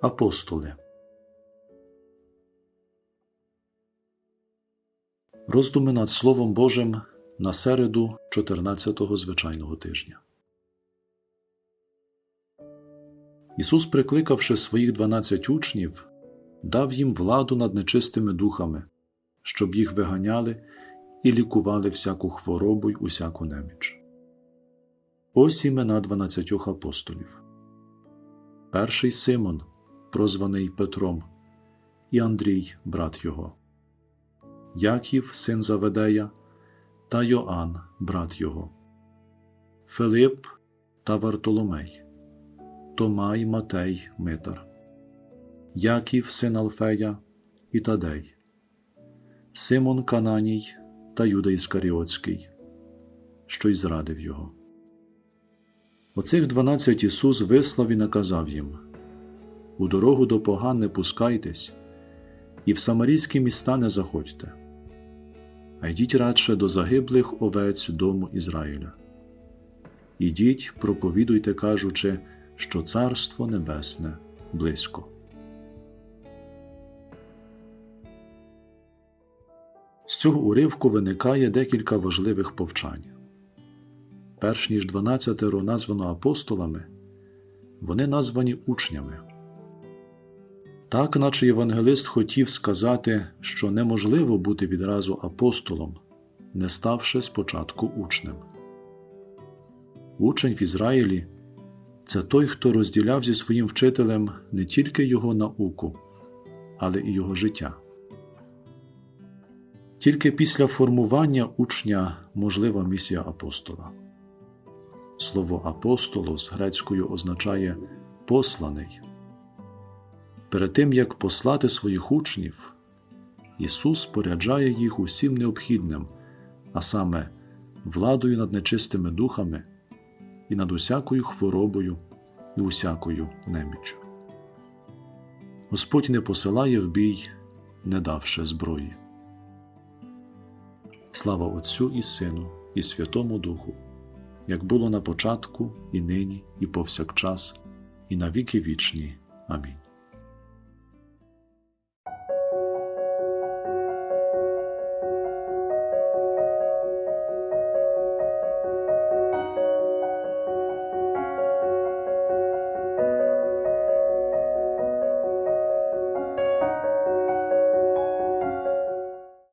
Апостоли Роздуми над Словом Божим на середу 14-го звичайного тижня. Ісус, прикликавши своїх дванадцять учнів, дав їм владу над нечистими духами, щоб їх виганяли і лікували всяку хворобу й усяку неміч. Ось імена дванадцятьох апостолів. Перший Симон, прозваний Петром, і Андрій, брат його, Яків, син Заведея, та Йоанн, брат його, Филип та Вартоломей, Томай Матей Митар, Яків, син Алфея і Тадей, Симон Кананій та Юда Іскаріотський, що й зрадив його. Оцих дванадцять Ісус вислав і наказав їм У дорогу до поган не пускайтесь, і в самарійські міста не заходьте, а йдіть радше до загиблих овець дому Ізраїля. Ідіть, проповідуйте, кажучи, що Царство Небесне близько. З цього уривку виникає декілька важливих повчань. Перш ніж дванадцятеро названо апостолами, вони названі учнями. Так, наче євангелист хотів сказати, що неможливо бути відразу апостолом, не ставши спочатку учнем. Учень в Ізраїлі це той, хто розділяв зі своїм вчителем не тільки його науку, але і його життя. Тільки після формування учня можлива місія апостола. Слово апостолос грецькою означає посланий. Перед тим як послати своїх учнів, Ісус споряджає їх усім необхідним, а саме владою над нечистими духами і над усякою хворобою і усякою неміччю. Господь не посилає в бій, не давши зброї. Слава Отцю і Сину, і Святому Духу, як було на початку, і нині, і повсякчас, і на віки вічні. Амінь.